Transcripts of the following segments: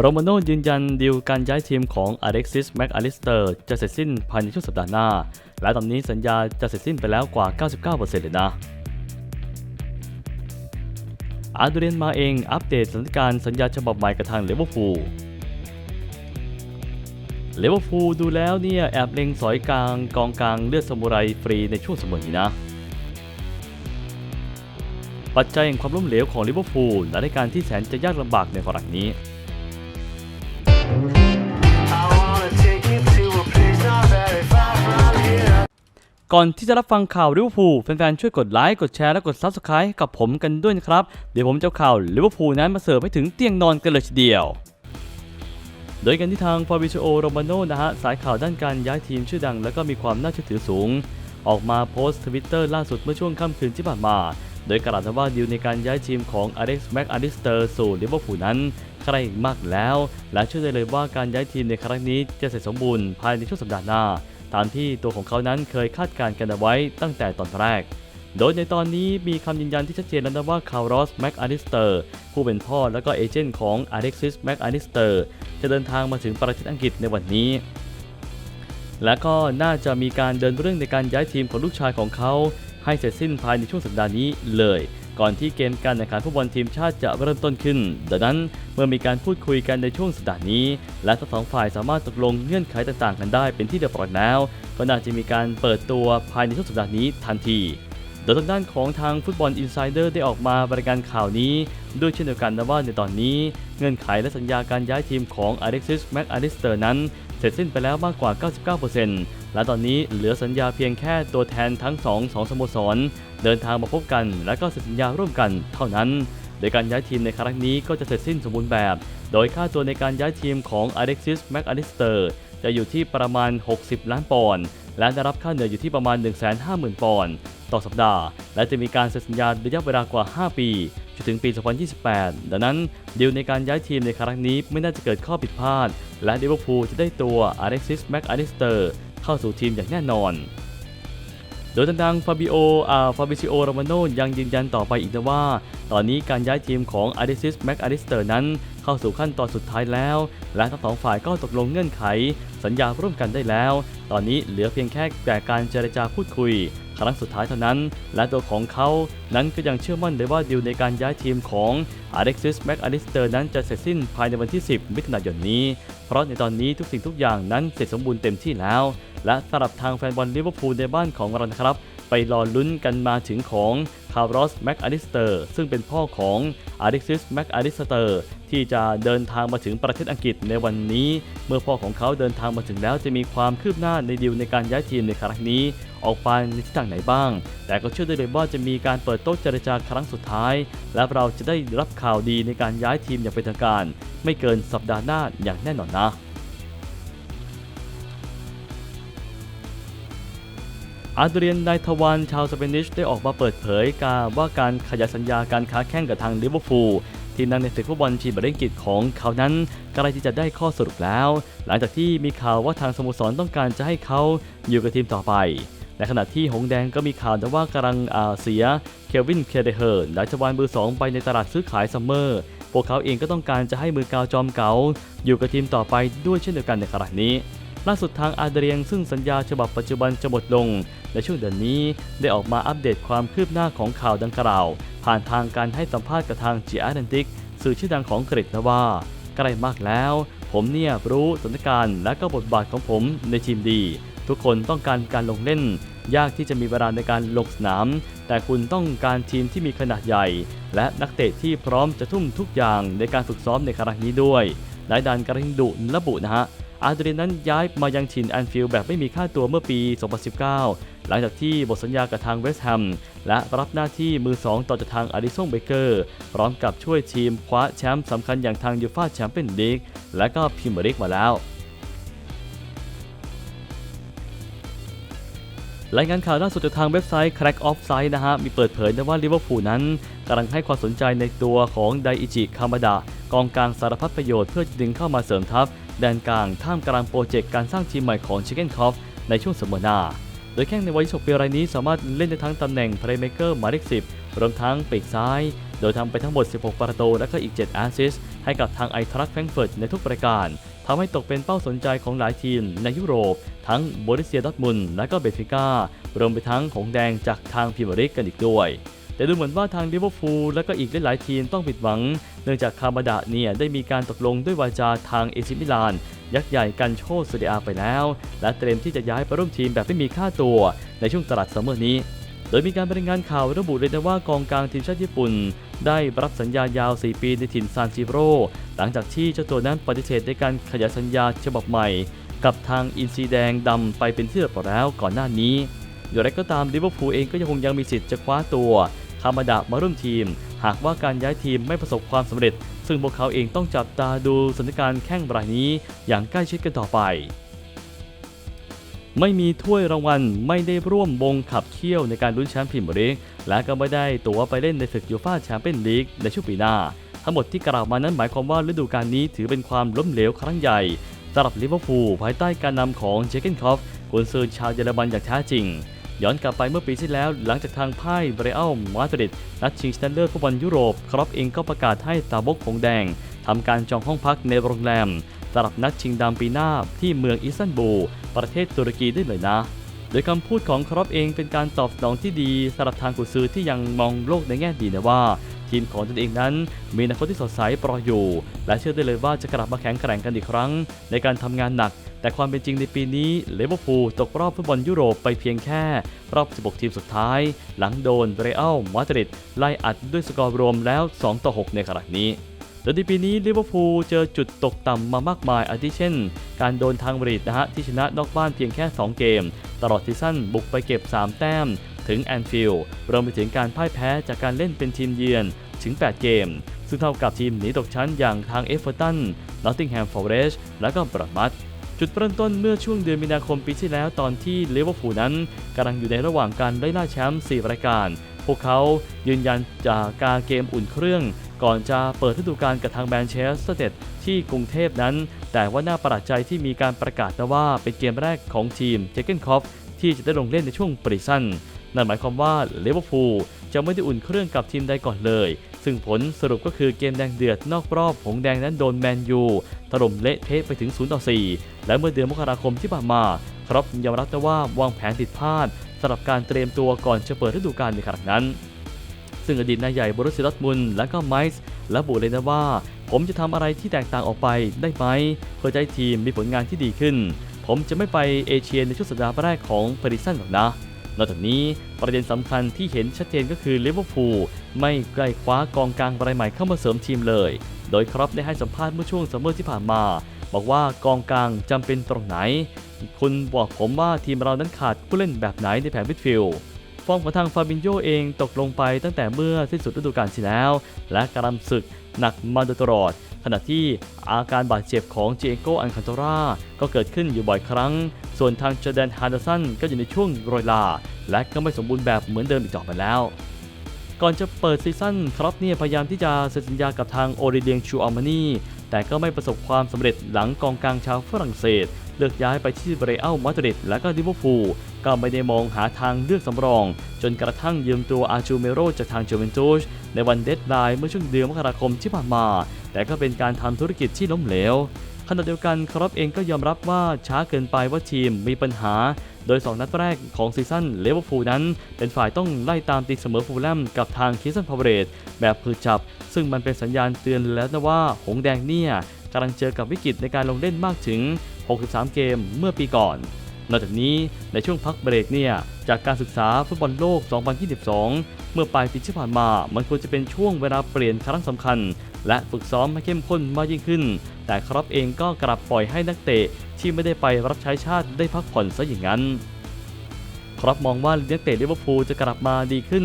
โรมาโน่ยืนยันดีลการย้ายทีมของอเล็กซิสแม็กอลิสเตอร์จะเสร็จสิ้นภายในช่วงสัปดาห์หน้า และตอนนี้สัญญาจะเสร็จสิ้นไปแล้วกว่า 99%เลยนะอาร์เดรียนมาเองอัปเดตสถานการณ์สัญญาฉบับใหม่กับทางเลเวอร์พูลเลเวอร์พูลดูแล้วเนี่ยแอบเล็งสอยกลางกองกลางเลือดสมุไรฟรีในช่วงเสมอนี้นะ ปัจจัยแห่งความล้มเหลวของลิเวอร์พูลและในการที่แสนจะยากลำบากในครั้งนี้ ก่อนที่จะรับฟังข่าวลิเวอร์พูลแฟนๆช่วยกดไลค์กดแชร์และกด Subscribe กับผมกันด้วยนะครับ เดี๋ยวผมจะเอาข่าวลิเวอร์พูลนั้นมาเสิร์ฟให้ถึงเตียงนอนกันเลยทีเดียวโดยกันที่ทางฟาบิโ o โรมาโนนะฮะสายข่าวด้านการย้ายทีมชื่อดัง และก็มีความน่าเชื่อถือสูง ออกมาโพสต์ทวิตเตอร์ล่าสุดเมื่อช่วงค่ำคืนที่ผ่านมา โดยกล่าวว่าดีลในการย้ายทีมของอเล็กซ์แม็กอาริสเตอร์สู่ลิเวอร์พูลนั้นใกล้มากแล้ว และเชื่อได้เลยว่าการย้ายทีมในครั้งนี้จะเสร็จสมบูรณ์ภายในช่วงสัปดาห์หน้า ตามที่ตัวของเขานั้นเคยคาดการณ์กันเอาไว้ตั้งแต่ตอนแรก โดยในตอนนี้มีคำยืนยันที่ชัดเจนแล้วนะว่าคาร์ลสแม็กอาริสเตอร์ผู้เป็นพ่อและก็เอเจนต์ของอเล็กซิสแม็กอาริสเตอร์จะเดินทางมาถึงประเทศอังกฤษในวันนี้ และก็น่าจะมีการเดินเรื่องในการย้ายทีมของลูกชายของเขาให้เสร็จสิ้นภายในช่วงสัปดาห์นี้เลย ก่อนที่เกมการแข่งขันฟุตบอลทีมชาติจะเริ่มต้นขึ้น ดังนั้นเมื่อมีการพูดคุยกันในช่วงสัปดาห์นี้ และทั้งสองฝ่ายสามารถตกลงเงื่อนไขต่างๆ กันได้เป็นที่เรียบร้อยแล้วก็น่าจะมีการเปิดตัวภายในช่วงสัปดาห์นี้ทันที โดยทางด้านของทางฟุตบอลอินไซเดอร์ได้ออกมาบริการข่าวนี้ด้วยเช่นเดียวกันนะว่าในตอนนี้เงื่อนไขและสัญญาการย้ายทีมของอเล็กซิสแม็กอาริสเตอร์นั้น เสร็จสิ้นไปแล้วมากกว่า 99% และตอนนี้เหลือสัญญาเพียงแค่ตัวแทนทั้ง2สองสโมสร เดินทางมาพบกัน และก็เซ็นสัญญาร่วมกันเท่านั้น โดยการย้ายทีมในครั้งนี้ก็จะเสร็จสิ้นสมบูรณ์แบบ โดยค่าตัวในการย้ายทีมของอเล็กซิสแม็กอาริสเตอร์จะอยู่ที่ประมาณ 60 ล้านปอนด์และได้รับค่าเหนื่อยอยู่ที่ประมาณ 150,000 ปอนด์ต่อสัปดาห์ และจะมีการเซ็นสัญญาระยะเวลากว่า 5 ปีจนถึงปี 2028 ดังนั้นดีลในการย้ายทีมในครั้งนี้ไม่น่าจะเกิดข้อผิดพลาด และลิเวอร์พูลจะได้ตัวอเล็กซิสแม็กอาริสเตอร์ เข้าสู่ทีมอย่างแน่นอน โดยทางด้านฟาบิโออาฟาบิซิโอโรมาโนยังยืนยันต่อไปอีกนะว่า ตอนนี้การย้ายทีมของอาริซิสแม็กอาริสเตอร์นั้นเข้าสู่ขั้นตอนสุดท้ายแล้ว และทั้งสองฝ่ายก็ตกลงเงื่อนไข สัญญาร่วมกันได้แล้ว ตอนนี้เหลือเพียงแค่แต่การเจรจาพูดคุยครั้งสุดท้ายเท่านั้น และตัวของเขา นั้นก็ยังเชื่อมั่นเลยว่าดีลในการย้ายทีมของอเล็กซิสแม็กอาริสเตอร์นั้นจะเสร็จสิ้นภายในวันที่ 10 มิถุนายนนี้ เพราะในตอนนี้ทุกสิ่งทุกอย่างนั้นเสร็จสมบูรณ์เต็มที่แล้ว และสำหรับทางแฟนบอลลิเวอร์พูลในบ้านของเรานะครับ ไปรอลุ้นกันมาถึงของคาร์ลอสแม็กอาริสเตอร์ ซึ่งเป็นพ่อของอาริซิสแม็กอาริสเตอร์ที่จะเดินทางมาถึงประเทศอังกฤษในวันนี้ เมื่อพ่อของเขาเดินทางมาถึงแล้วจะมีความคืบหน้าในดีลในการย้ายทีมในครั้งนี้ ออกไปในทิศทางไหนบ้าง แต่ก็เชื่อได้เลยว่าจะมีการเปิดโต๊ะเจรจาครั้งสุดท้าย และเราจะได้รับข่าวดีในการย้ายทีมอย่างเป็นทางการ ไม่เกินสัปดาห์หน้าอย่างแน่นอนนะ อาร์เดรียนไนทวันชาวสเปนิชได้ออกมาเปิดเผยการว่าการขยายสัญญาการค้าแข่งกับทางลิเวอร์พูลทีมนักในศึกฟุตบอลทีมบริงกิจของเขานั้นใกล้ที่จะได้ข้อสรุปแล้ว หลังจากที่มีข่าวว่าทางสโมสรต้องการจะให้เขาอยู่กับทีมต่อไปในขณะที่หงแดงก็มีข่าวแต่ว่ากำลังอาเสียเคลวินเคเดเฮอร์และจวานมือสองไปในตลาดซื้อขายซัมเมอร์ พวกเขาเองก็ต้องการจะให้มือกาวจอมเก๋าอยู่กับทีมต่อไปด้วยเช่นเดียวกันในขณะนี้ ล่าสุดทางอาเดรียงซึ่งสัญญาฉบับปัจจุบันจะหมดลงในช่วงเดือนนี้ได้ออกมาอัปเดตความคืบหน้าของข่าวดังกล่าว ผ่านทางการให้สัมภาษณ์กับทางจีอาร์แอนติกสื่อชื่อดังของอังกฤษนะว่าใกล้มากแล้ว ผมเนี่ยรู้สถานการณ์และก็บทบาทของผมในทีมดี ทุกคนต้องการการลงเล่น ยากที่จะมีเวลาในการลงสนาม แต่คุณต้องการทีมที่มีขนาดใหญ่ และนักเตะที่พร้อมจะทุ่มทุกอย่างในการฝึกซ้อมในครั้งนี้ด้วยนายดันการิงดุระบุนะฮะ อาร์เดรีนนั้นย้ายมายังถิ่นแอนฟิลด์แบบไม่มีค่าตัวเมื่อปี 2019 หลังจากที่หมดสัญญากับทางเวสต์แฮมและรับหน้าที่มือ 2 ต่อจากทางอาริซงเบเกอร์พร้อมกับช่วยทีมคว้าแชมป์สำคัญอย่างทางยูฟ่าแชมเปี้ยนลีกและก็พรีเมียร์ลีกมาแล้วรายงานข่าวล่าสุดจากทางเว็บไซต์ Crack Offside นะฮะ มีเปิดเผยนะว่าลิเวอร์พูลนั้นกำลังให้ความสนใจในตัวของไดอิจิคามาดะกองกลางสารพัดประโยชน์เพื่อดึงเข้ามาเสริมทัพ แดนกลางท่ามกลางโปรเจกต์การสร้างทีมใหม่ของเชคเกนคอฟในช่วงสัปดาห์หน้า โดยแข้งในวัย26ปีรายนี้สามารถเล่นในทั้งตำแหน่ง Playmaker หมายเลข10 รวมทั้งปีกซ้าย โดยทำไปทั้งหมด 16 ประตูและก็อีก 7 แอสซิสต์ให้กับทางไอทรัคแฟรงเฟิร์ตในทุกรายการทำให้ตกเป็นเป้าสนใจของหลายทีมในยุโรป ทั้งโบริเซียดอร์ทมุนและก็เบนฟิก้ารวมไปทั้งหงแดงจากทางพรีเมียร์ลีกกันอีกด้วย แต่ดูเหมือนว่าทางลิเวอร์พูลและก็อีกหลายๆทีมต้องผิดหวัง เนื่องจากคาบาดะเนี่ยได้มีการตกลงด้วยวาจาทางเอซิมิลาน ยักษ์ใหญ่กันโชซเดียไปแล้ว และเตรียมที่จะย้ายไปร่วมทีมแบบไม่มีค่าตัวในช่วงตลาดซัมเมอร์นี้ โดยมีการรายงานข่าวระบุเลยนะว่ากองกลางทีมชาติญี่ปุ่น ได้รับสัญญายาว 4 ปีในถิ่นซานซิโรหลังจากที่เจ้าตัวนั้นปฏิเสธในการขยายสัญญาฉบับใหม่ กับทางอินซีแดงดำไปเป็นที่เรียบร้อยแล้วก่อนหน้านี้อย่างไรก็ตามลิเวอร์พูลเองก็ยังคงยังมีสิทธิ์จะคว้าตัวคามาดะมาร่วมทีม หากว่าการย้ายทีมไม่ประสบความสำเร็จ ซึ่งพวกเขาเองต้องจับตาดูสถานการณ์แข้งรายนี้อย่างใกล้ชิดกันต่อไป ไม่มีถ้วยรางวัลไม่ได้ร่วมวงขับเคี่ยวในการลุ้นแชมป์พรีเมียร์ลีกและก็ไม่ได้ตั๋วไปเล่นในศึกยูฟ่าแชมเปี้ยนลีกในช่วงปีหน้า ทั้งหมดที่กล่าวมานั้นหมายความว่าฤดูกาลนี้ถือเป็นความล้มเหลวครั้งใหญ่สำหรับลิเวอร์พูลภายใต้การนำของเจเกนคอฟกุนซือชาวเยอรมันอย่างแท้จริง ย้อนกลับไปเมื่อปีที่แล้ว หลังจากทางพ่ายเบรอัลมาดริดนัดชิงชนะเลิศฟุตบอลยุโรปครอปเองก็ประกาศให้ตาบกผงแดงทำการจองห้องพักในโรงแรมสำหรับนัดชิงดำปีหน้าที่เมืองอิสตันบูล ประเทศตุรกีได้เลยนะโดยคำพูดของครอปเองเป็นการตอบสนองที่ดีสำหรับทางกุซือที่ยังมองโลกในแง่ดีนะว่า ทีมของตนเองนั้นมีอนาคตที่สดใสรออยู่ และเชื่อได้เลยว่าจะกลับมาแข็งแกร่งกันอีกครั้ง ในการทำงานหนัก แต่ความเป็นจริงในปีนี้เลเวอร์พูลตกรอบฟุตบอลยุโรปไปเพียงแค่ รอบ 16 ทีมสุดท้าย หลังโดนเรอัลมาดริดไล่อัดด้วยสกอร์รวมแล้ว 2 ต่อ 6 ในขณะนี้โดยในปีนี้ลิเวอร์พูลเจอจุดตกต่ำมามากมายอาทิเช่น การโดนทางบริดนะฮะที่ชนะนอกบ้านเพียงแค่ 2 เกม ตลอดซีซั่นบุกไปเก็บ 3 แต้ม ถึงแอนฟิลด์รวมไปถึงการพ่ายแพ้จากการเล่นเป็นทีมเยือนถึง 8 เกม ซึ่งเท่ากับทีมหนีตกชั้นอย่างทางเอฟเวอร์ตันนอตติงแฮมฟอร์เรสและก็บรัดมัด จุดเริ่มต้นเมื่อช่วงเดือนมีนาคมปีที่แล้วตอนที่เลเวอร์พูลนั้นกำลังอยู่ในระหว่างการไล่ล่าแชมป์4รายการ พวกเขายืนยันจากการเกมอุ่นเครื่องก่อนจะเปิดฤดูกาลกับทางแมนเชสเตอร์เต็ดที่กรุงเทพนั้น แต่ว่าน่าประหลาดใจที่มีการประกาศนะว่าเป็นเกมแรกของทีมเจเกนคอฟที่จะได้ลงเล่นในช่วงปรีซันนั่นหมายความว่าเลเวอร์พูลจะไม่ได้อุ่นเครื่องกับทีมใดก่อนเลย ซึ่งผลสรุปก็คือเกมแดงเดือดนอกรอบหงแดงนั้นโดนแมนยูถล่มเละเทะไปถึง 0 ต่อ 4 และเมื่อเดือนมกราคมที่ผ่านมาครับยอมรับแต่ว่าวางแผนผิดพลาดสำหรับการเตรียมตัวก่อนจะเปิดฤดูกาลในครั้งนั้น ซึ่งอดีตนายใหญ่บรุสเซียดอร์ทมุนและก็ไมซ์ระบุเลยนะว่า ผมจะทำอะไรที่แตกต่างออกไปได้ไหมเพื่อให้ทีมมีผลงานที่ดีขึ้น ผมจะไม่ไปเอเชียในช่วงสัปดาห์แรกของปริซันหรอกนะ นอกจากนี้ประเด็นสำคัญที่เห็นชัดเจนก็คือลิเวอร์พูลไม่ใกล้คว้ากองกลางรายใหม่เข้ามาเสริมทีมเลย โดยครับได้ให้สัมภาษณ์เมื่อช่วงซัมเมอร์ที่ผ่านมา บอกว่ากองกลางจำเป็นตรงไหน คุณบอกผมว่าทีมเรานั้นขาดผู้เล่นแบบไหนในแผนมิดฟิลด์ฟอร์มของทางฟาบินโยเองตกลงไปตั้งแต่เมื่อสิ้นสุดฤดูกาลที่แล้ว และการำศึกหนักมาโดยตลอด ขณะที่อาการบาดเจ็บของเจโกอันคันโตราก็เกิดขึ้นอยู่บ่อยครั้ง ส่วนทางจอแดนฮาร์ดสันก็อยู่ในช่วงโรยลา และก็ไม่สมบูรณ์แบบเหมือนเดิมอีกต่อไปแล้ว ก่อนจะเปิดซีซั่นครับเนี่ยพยายามที่จะเซ็นสัญญากับทางโอริเลียงชูอามานีแต่ก็ไม่ประสบความสำเร็จหลังกองกลางชาวฝรั่งเศส เลือกย้ายไปที่เรอัลมาดริดและก็ลิเวอร์พูลก็ไม่ได้มองหาทางเลือกสำรอง จนกระทั่งยืมตัวอาจูเมโรจากทางเจูเวนตุสในวันเดดไลน์เมื่อช่วงเดือนมกราคมที่ผ่านมา แต่ก็เป็นการทำธุรกิจที่ล้มเหลวขณะเดียวกันครับเองก็ยอมรับว่าช้าเกินไปว่าทีมมีปัญหา โดย 2 นัดแรกของซีซั่นเลเวอร์พูลนั้น เป็นฝ่ายต้องไล่ตามตีเสมอฟูลแลมกับทางคิสันพาวเวรตแบบพือจับ ซึ่งมันเป็นสัญญาณเตือนแล้วนะว่า หงแดงเนี่ยกำลังเจอกับวิกฤตในการลงเล่นมากถึง 63 เกมเมื่อปีก่อน นอกจากนี้ในช่วงพักเบรกเนี่ยจากการศึกษาฟุตบอลโลก 2022 เมื่อปลายปีที่ผ่านมา มันควรจะเป็นช่วงเวลาเปลี่ยนครั้งสำคัญ และฝึกซ้อมให้เข้มข้นมากยิ่งขึ้น แต่ครอปเองก็กลับปล่อยให้นักเตะที่ไม่ได้ไปรับใช้ชาติได้พักผ่อนซะอย่างนั้นครอปมองว่านักเตะลิเวอร์พูลจะกลับมาดีขึ้น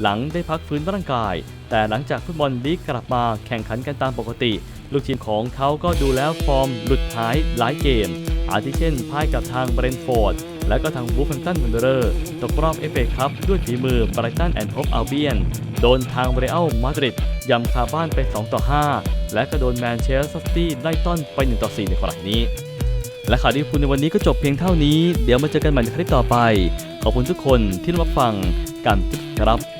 หลังได้พักฟื้นร่างกาย แต่หลังจากฟุตบอลลีกกลับมาแข่งขันกันตามปกติ ลูกทีมของเขาก็ดูแล้วฟอร์มหลุดหายหลายเกม อาทิเช่นพ่ายกับทางเบรนฟอร์ดและก็ทางบูฟแฮมตันวันเดอร์ตกรอบเอฟเอคัพด้วยฝีมือไบรตันแอนด์โฮปอัลเบียน โดนทางเรอัลมาดริดยำคาบ้านไป 2 ต่อ 5 และก็โดนแมนเชสเตอร์ซิตี้ไล่ต้อนไป 1 ต่อ 4 ในครั้งนี้ และข่าวดีคุณในวันนี้ก็จบเพียงเท่านี้ เดี๋ยวมาเจอกันใหม่ในคลิปต่อไป ขอบคุณทุกคนที่รับฟังกันครับ